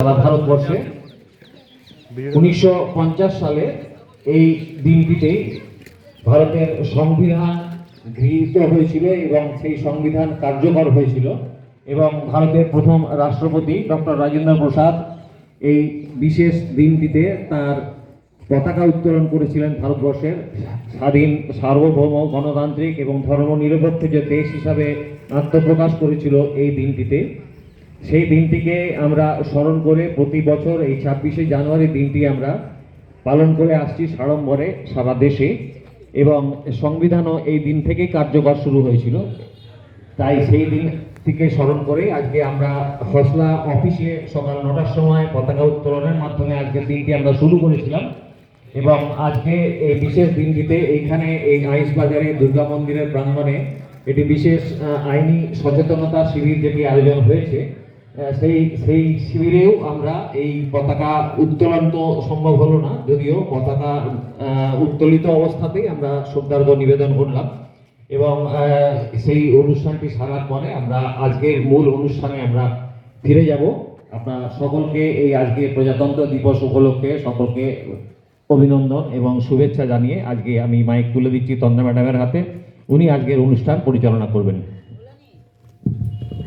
সারা ভারতবর্ষে উনিশশো পঞ্চাশ সালে এই দিনটিতেই ভারতের সংবিধান গৃহীত হয়েছিল এবং সেই সংবিধান কার্যকর হয়েছিল এবং ভারতের প্রথম রাষ্ট্রপতি ডক্টর রাজেন্দ্র প্রসাদ এই বিশেষ দিনটিতে তার পতাকা উত্তোলন করেছিলেন ভারতবর্ষের স্বাধীন সার্বভৌম গণতান্ত্রিক এবং ধর্মনিরপেক্ষ যে দেশ হিসাবে আত্মপ্রকাশ করেছিল এই দিনটিতে। সেই দিনটিকে আমরা স্মরণ করে প্রতি বছর এই ছাব্বিশে জানুয়ারি দিনটি আমরা পালন করে আসছি সাড়ম্বরে, সারা দেশে। এবং সংবিধানও এই দিন থেকেই কার্যকর শুরু হয়েছিল। তাই সেই দিন থেকে স্মরণ করে আজকে আমরা হসলা অফিসে সকাল নটার সময় পতাকা উত্তোলনের মাধ্যমে আজকের দিনটি আমরা শুরু করেছিলাম। এবং আজকে এই বিশেষ দিনটিতে এইখানে এই আইস বাজারে, দুর্গা মন্দিরের প্রাঙ্গণে এটি বিশেষ আইনি সচেতনতা শিবির যেটি আয়োজন হয়েছে সেই সেই শিবিরেও আমরা এই পতাকা উত্তোলন তো সম্ভব হলো না, যদিও পতাকা উত্তোলিত অবস্থাতেই আমরা শ্রদ্ধার্ঘ্য নিবেদন করলাম। এবং সেই অনুষ্ঠানটি সারার পরে আমরা আজকের মূল অনুষ্ঠানে আমরা ফিরে যাব। আপনার সকলকে এই আজকে প্রজাতন্ত্র দিবস উপলক্ষে সকলকে অভিনন্দন এবং শুভেচ্ছা জানিয়ে আজকে আমি মাইক তুলে দিচ্ছি তন্দ্রা ম্যাডামের হাতে। উনি আজকের অনুষ্ঠান পরিচালনা করবেন।